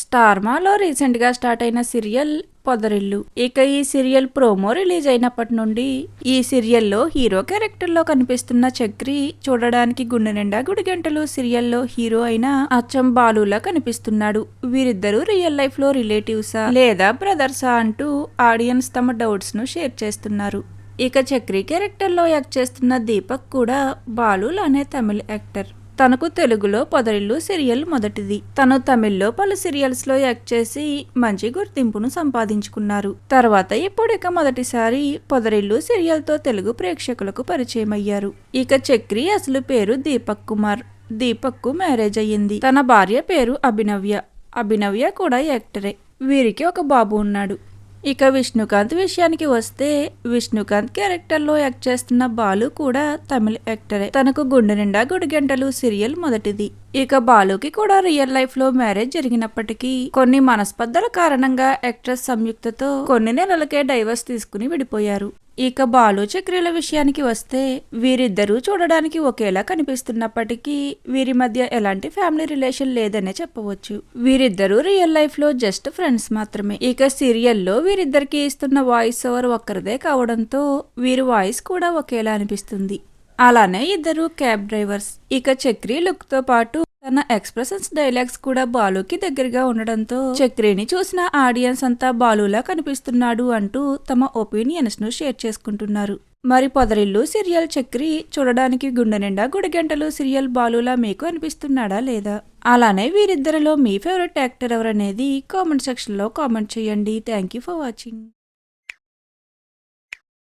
స్టార్మాలో రీసెంట్గా స్టార్ట్ అయిన సీరియల్ పొదరిల్లు. ఇక ఈ సీరియల్ ప్రోమో రిలీజ్ అయినప్పటి నుండి ఈ సీరియల్లో హీరో క్యారెక్టర్లో కనిపిస్తున్న చక్రి చూడడానికి గుండె నిండా గుడి గంటలు సీరియల్లో హీరో అయిన అచ్చం బాలులా కనిపిస్తున్నాడు. వీరిద్దరూ రియల్ లైఫ్లో రిలేటివ్సా లేదా బ్రదర్సా అంటూ ఆడియన్స్ తమ డౌట్స్ను షేర్ చేస్తున్నారు. ఇక చక్రి క్యారెక్టర్లో యాక్ట్ చేస్తున్న దీపక్ కూడా బాలులానే అనే తమిళ యాక్టర్. తనకు తెలుగులో పొదరిల్లు సీరియల్ మొదటిది. తను తమిళ్ళో పలు సీరియల్స్లో యాక్ట్ చేసి మంచి గుర్తింపును సంపాదించుకున్నారు. తర్వాత ఇప్పుడిక మొదటిసారి పొదరిల్లు సీరియల్తో తెలుగు ప్రేక్షకులకు పరిచయం అయ్యారు ఇక చక్రి అసలు పేరు దీపక్ కుమార్. దీపక్కు మ్యారేజ్ అయ్యింది. తన భార్య పేరు అభినవ్య. అభినవ్య కూడా యాక్టరే. వీరికి ఒక బాబు ఉన్నాడు. ఇక విష్ణుకాంత్ విషయానికి వస్తే విష్ణుకాంత్ క్యారెక్టర్లో యాక్ట్ చేస్తున్న బాలు కూడా తమిళ యాక్టరే. తనకు గుండె నిండా గుడిగంటలు సీరియల్ మొదటిది. ఇక బాలుకి కూడా రియల్ లైఫ్లో మ్యారేజ్ జరిగినప్పటికీ కొన్ని మనస్పర్ధల కారణంగా యాక్ట్రెస్ సంయుక్తతో కొన్ని నెలలకే డైవర్స్ తీసుకుని విడిపోయారు. ఇక బాలు చక్రీల విషయానికి వస్తే వీరిద్దరూ చూడడానికి ఒకేలా కనిపిస్తున్నప్పటికీ వీరి మధ్య ఎలాంటి ఫ్యామిలీ రిలేషన్ లేదనే చెప్పవచ్చు. వీరిద్దరూ రియల్ లైఫ్లో జస్ట్ ఫ్రెండ్స్ మాత్రమే. ఇక సీరియల్లో వీరిద్దరికి ఇస్తున్న వాయిస్ ఓవర్ ఒక్కరిదే కావడంతో వీరి వాయిస్ కూడా ఒకేలా అనిపిస్తుంది. అలానే ఇద్దరు క్యాబ్ డ్రైవర్స్ ఇక చక్రి లుక్తో పాటు తన ఎక్స్ప్రెషన్స్ డైలాగ్స్ కూడా బాలుకి దగ్గరగా ఉండడంతో చక్రిని చూసిన ఆడియన్స్ అంతా బాలులా కనిపిస్తున్నాడు అంటూ తమ ఒపీనియన్స్ను షేర్ చేసుకుంటున్నారు. మరి పొదరిల్లు సీరియల్ చక్రి చూడడానికి గుండె నిండా గుడిగంటలు సీరియల్ బాలులా మీకు అనిపిస్తున్నాడా లేదా? అలానే వీరిద్దరిలో మీ ఫేవరెట్ యాక్టర్ ఎవరనేది కామెంట్ సెక్షన్లో కామెంట్ చేయండి. Thank you for watching.